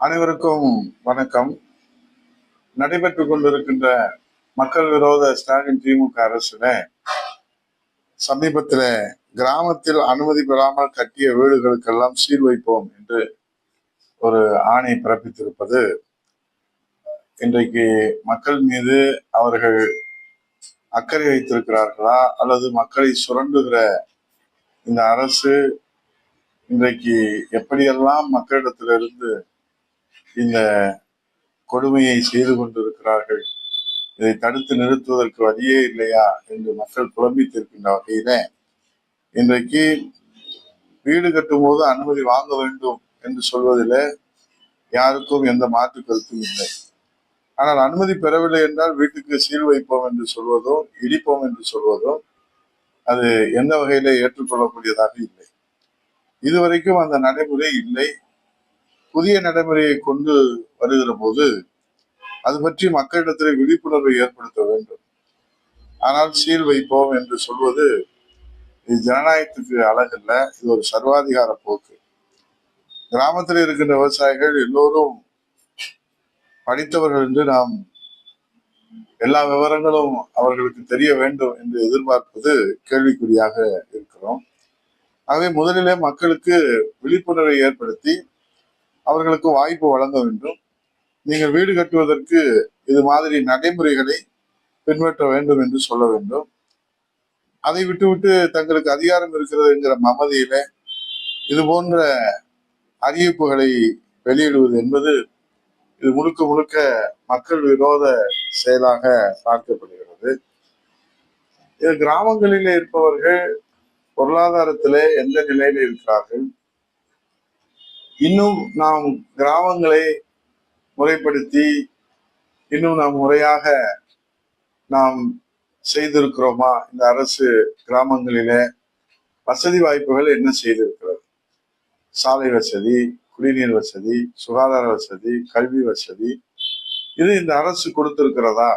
அனைவருக்கும் வணக்கம். நடைபெற்றுக் கொண்டிருக்கின்ற மக்கள் விரோத ஸ்டாலின் திமுக அரசுல சமீபத்தில் கிராமத்தில் அனுமதி பெறாமல் கட்டிய வீடுகளுக்கெல்லாம் சீர் வைப்போம் என்று ஒரு ஆணை பிறப்பித்திருப்பது இன்றைக்கு மக்கள் மீது அவர்கள் அக்கறை வைத்திருக்கிறார்களா அல்லது மக்களை சுரண்டுகிற இந்த அரசு இன்றைக்கு எப்படியெல்லாம் மக்களிடத்திலிருந்து இந்த கொடுமையை செய்து கொண்டிருக்கிறார்கள். இதை தடுத்து நிறுத்துவதற்கு வழியே இல்லையா என்று மக்கள் புலம்பித்திருக்கின்ற வகையில இன்றைக்கு வீடு கட்டும் போது அனுமதி வாங்க வேண்டும் என்று சொல்வதில் யாருக்கும் எந்த மாற்று கருத்தும் இல்லை. ஆனால் அனுமதி பெறவில்லை என்றால் வீட்டுக்கு சீல் வைப்போம் என்று சொல்வதோ இடிப்போம் என்று சொல்வதோ அது எந்த வகையில ஏற்றுக்கொள்ளக்கூடியதாக இல்லை. இதுவரைக்கும் அந்த நடைமுறை இல்லை. புதிய நடைமுறையை கொண்டு வருகிற போது அது பற்றி மக்களிடத்தில் விழிப்புணர்வை ஏற்படுத்த வேண்டும். ஆனால் சீல் வைப்போம் என்று சொல்வது இது ஜனநாயகத்துக்கு அழகல்ல இது ஒரு சர்வாதிகார போக்கு. கிராமத்தில் இருக்கின்ற விவசாயிகள் எல்லோரும் படித்தவர்கள் என்று நாம் எல்லா விவரங்களும் அவர்களுக்கு தெரிய வேண்டும் என்று எதிர்பார்ப்பது கேள்விக்குறியாக இருக்கிறோம். ஆகவே முதலிலே மக்களுக்கு விழிப்புணர்வை ஏற்படுத்தி அவர்களுக்கு வாய்ப்பு வழங்க வேண்டும். நீங்கள் வீடு கட்டுவதற்கு இது மாதிரி நடைமுறைகளை பின்பற்ற வேண்டும் என்று சொல்ல வேண்டும். அதை விட்டுவிட்டு தங்களுக்கு அதிகாரம் இருக்கிறது என்கிற மமதியில இது போன்ற அறிவிப்புகளை வெளியிடுவது என்பது இது முழுக்க முழுக்க மக்கள் விரோத செயலாக பார்க்கப்படுகிறது. இது கிராமங்களில் இருப்பவர்கள் பொருளாதாரத்திலே எந்த நிலையில இருக்கிறார்கள்? இன்னும் நாம் கிராமங்களை முறைப்படுத்தி இன்னும் நாம் முறையாக நாம் செய்திருக்கிறோமா? இந்த அரசு கிராமங்களில வசதி வாய்ப்புகள் என்ன செய்திருக்கிறது? சாலை வசதி குடிநீர் வசதி சுகாதார வசதி கல்வி வசதி இது இந்த அரசு கொடுத்திருக்கிறதா?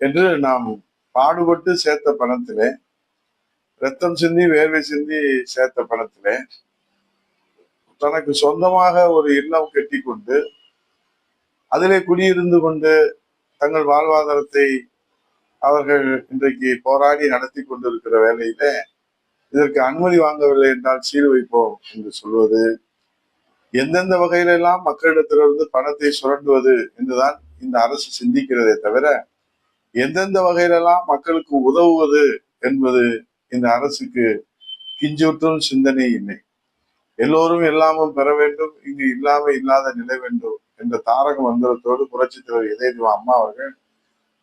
என்று நாம் பாடுபட்டு சேர்த்த பணத்திலே ரத்தம் சிந்தி வேர்வை சிந்தி சேர்த்த பணத்திலே தனக்கு சொந்தமாக ஒரு இல்லம் கட்டி கொண்டு அதிலே குடியிருந்து கொண்டு தங்கள் வாழ்வாதாரத்தை அவர்கள் இன்றைக்கு போராடி நடத்தி கொண்டிருக்கிற வேலையில இதற்கு அனுமதி வாங்கவில்லை என்றால் சீல் வைப்போம் என்று சொல்வது எந்தெந்த வகையிலெல்லாம் மக்களிடத்திலிருந்து பணத்தை சுரண்டுவது என்றுதான் இந்த அரசு சிந்திக்கிறதே தவிர எந்தெந்த வகையிலெல்லாம் மக்களுக்கு உதவுவது என்பது இந்த அரசுக்கு கிஞ்சூற்றும் சிந்தனை இல்லை. எல்லோரும் எல்லாமும் பெற வேண்டும். இங்கு இல்லாம இல்லாத நிலை வேண்டும் என்ற தாரக மந்திரத்தோடு புரட்சி தலைவர் இதயதிவா அம்மா அவர்கள்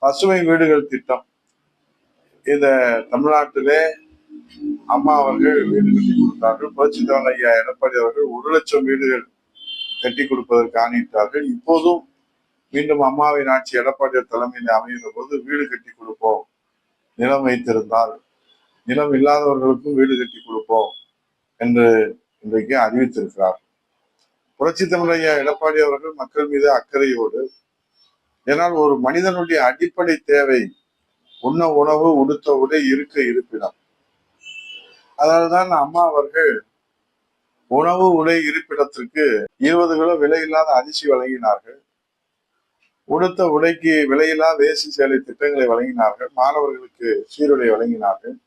பசுமை வீடுகள் திட்டம். இத தமிழ்நாட்டிலே அம்மா அவர்கள் வீடு கட்டி கொடுத்தார்கள். புரட்சி தலைவர் ஐயா எடப்பாடி அவர்கள் ஒரு லட்சம் வீடுகள் கட்டி கொடுப்பதற்கு ஆணையிட்டார்கள். இப்போதும் மீண்டும் அம்மாவின் ஆட்சி எடப்பாடியார் தலைமையில் அமைகிற போது வீடு கட்டி கொடுப்போம். நிலம் வைத்திருந்தால் நிலம் இல்லாதவர்களுக்கும் வீடு கட்டி கொடுப்போம் என்று இன்றைக்கு அறிவித்திருக்கிறார். புரட்சி தமிழையா எடப்பாடி அவர்கள் மக்கள் மீது அக்கறையோடு ஏனால் ஒரு மனிதனுடைய அடிப்படை தேவை உண்ண உணவு உடுத்த உடை இருக்க இருப்பிடம். அதனால்தான் அம்மா அவர்கள் உணவு உடை இருப்பிடத்திற்கு இருபது கிலோ விலையில்லாத அரிசி வழங்கினார்கள். உடுத்த உடைக்கு விலையில்லா வேசி சேலை திட்டங்களை வழங்கினார்கள். மாணவர்களுக்கு சீருடை வழங்கினார்கள்.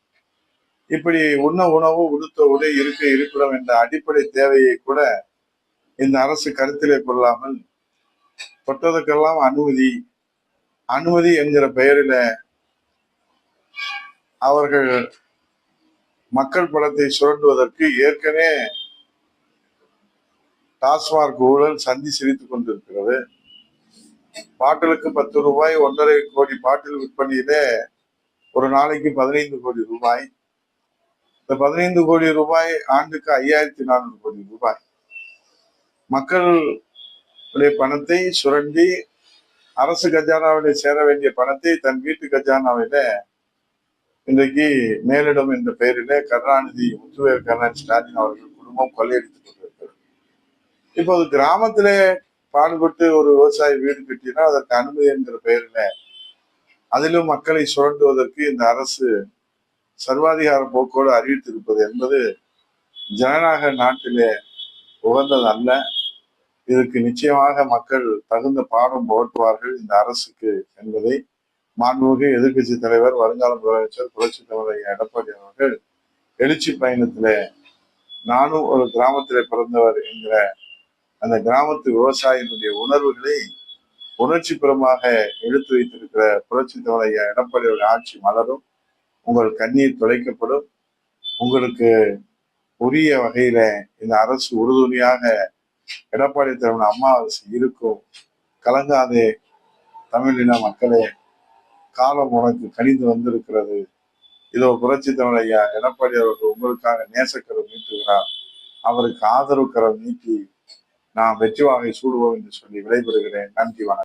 இப்படி உண்ண உணவு உடுத்த உடை இருக்க இருப்பிடம் என்ற அடிப்படை தேவையை கூட இந்த அரசு கருத்திலே கொள்ளாமல் தொட்டதுக்கெல்லாம் அனுமதி அனுமதி என்கிற பெயரில அவர்கள் மக்கள் பணத்தை சுரண்டுவதற்கு ஏற்கனவே டாஸ்மாக் ஊழல் சந்தி சிரித்துக் கொண்டிருக்கிறது. பாட்டிலுக்கு பத்து ரூபாய் ஒன்றரை கோடி பாட்டில் விற்பனையிலே ஒரு நாளைக்கு பதினைந்து கோடி ரூபாய். இந்த பதினைந்து கோடி ரூபாய் ஆண்டுக்கு ஐயாயிரத்தி நானூறு கோடி ரூபாய். மக்களுடைய பணத்தை சுரண்டி அரசு கஜானாவிலே சேர வேண்டிய பணத்தை தன் வீட்டு கஜானாவில இன்றைக்கு மேலிடம் என்ற பெயரிலே கருணாநிதி முத்துவேர் கருணாநிதி ஸ்டாலின் அவர்கள் குடும்பம் கொள்ளையடித்துக் கொண்டிருக்கிறது. இப்போது கிராமத்திலே பாடுபட்டு ஒரு விவசாயி வீடு கட்டினா அதற்கு அனுமதி என்கிற பெயரில் அதிலும் மக்களை சுரண்டுவதற்கு இந்த அரசு சர்வாதிகார போக்கோடு அறிவித்திருப்பது என்பது ஜனநாயக நாட்டிலே உகந்தது அல்ல இதற்கு நிச்சயமாக மக்கள் தகுந்த பாடம் போட்டுவார்கள் இந்த அரசுக்கு என்பதை மாண்புமிகு எதிர்க்கட்சி தலைவர் வருங்கால முதலமைச்சர் புரட்சி தலைவர் எடப்பாடி அவர்கள் எழுச்சி பயணத்திலே நானும் ஒரு கிராமத்திலே பிறந்தவர் என்கிற அந்த கிராமத்து விவசாயினுடைய உணர்வுகளை உணர்ச்சி புறமாக எடுத்து வைத்திருக்கிற புரட்சி தலைவர் எடப்பாடி அவர்கள் ஆட்சி மலரும். உங்கள் கண்ணீர் துளைக்கப்படும் உங்களுக்கு உரிய வகையில இந்த அரசு உறுதுணையாக எடப்பாடி தலைவன் அம்மா அரசு இருக்கும். கலங்காதே தமிழின மக்களே காலம் உனக்கு கணிந்து வந்திருக்கிறது. இதோ புரட்சி தமிழ் ஐயா எடப்பாடி அவர்கள் உங்களுக்காக நேசக்கரம் நீட்டுகிறார். அவருக்கு ஆதரவு கரம் நீட்டி நான் வெற்றி வாகை சூடுவோம் என்று சொல்லி விடைபெறுகிறேன். நன்றி வணக்கம்.